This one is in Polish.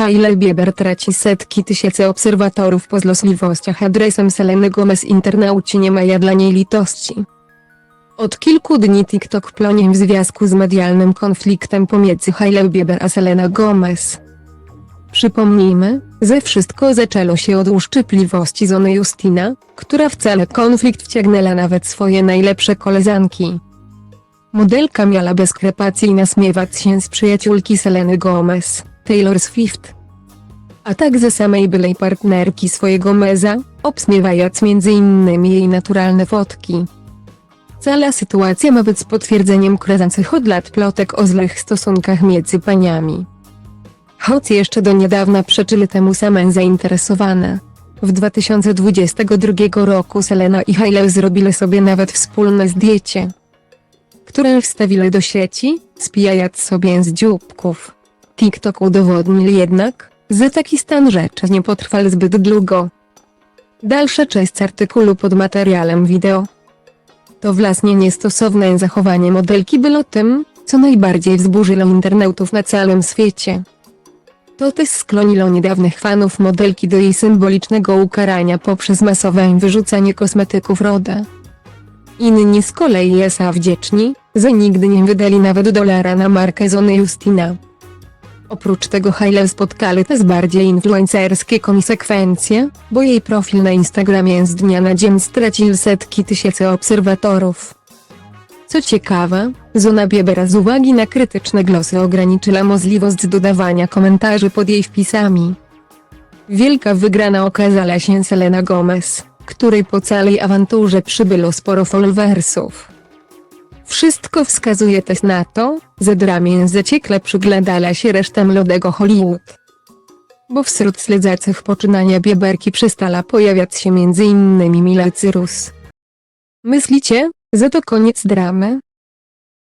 Hailey Bieber traci setki tysięcy obserwatorów po zlosliwościach adresem Seleny Gomez internauci nie mają dla niej litości. Od kilku dni TikTok plonie w związku z medialnym konfliktem pomiędzy Hailey Bieber a Selena Gomez. Przypomnijmy, że wszystko zaczęło się od uszczypliwości Zony Justina, która w cały konflikt wciągnęła nawet swoje najlepsze koleżanki. Modelka miała bez skrepacji nasmiewać się z przyjaciółki Seleny Gomez, Taylor Swift. A także samej byłej partnerki swojego meza, obsmiewając innymi jej naturalne fotki. Cała sytuacja ma być potwierdzeniem kręcących od lat plotek o złych stosunkach między paniami. Choć jeszcze do niedawna przeczyły temu same zainteresowane. W 2022 roku Selena i Hailey zrobili sobie nawet wspólne zdjęcie, które wstawili do sieci, spijając sobie z dzióbków. TikTok udowodnił jednak, że taki stan rzeczy nie potrwał zbyt długo. Dalsza część artykułu pod materiałem wideo. To własnie niestosowne zachowanie modelki było tym, co najbardziej wzburzyło internautów na całym świecie. To też skłoniło niedawnych fanów modelki do jej symbolicznego ukarania poprzez masowe wyrzucanie kosmetyków RODA. Inni z kolei są wdzięczni, że nigdy nie wydali nawet dolara na markę Zony Justina. Oprócz tego Hailey spotkali też bardziej influencerskie konsekwencje, bo jej profil na Instagramie z dnia na dzień stracił setki tysięcy obserwatorów. Co ciekawe, Zona Biebera z uwagi na krytyczne głosy ograniczyła możliwość dodawania komentarzy pod jej wpisami. Wielka wygrana okazała się Selena Gomez, której po całej awanturze przybyło sporo followersów. Wszystko wskazuje też na to, że dramie zaciekle przyglądała się reszta młodego Hollywood. Bo wśród śledzących poczynania Bieberki przestała pojawiać się m.in. Miley Cyrus. Myślicie, że to koniec dramy?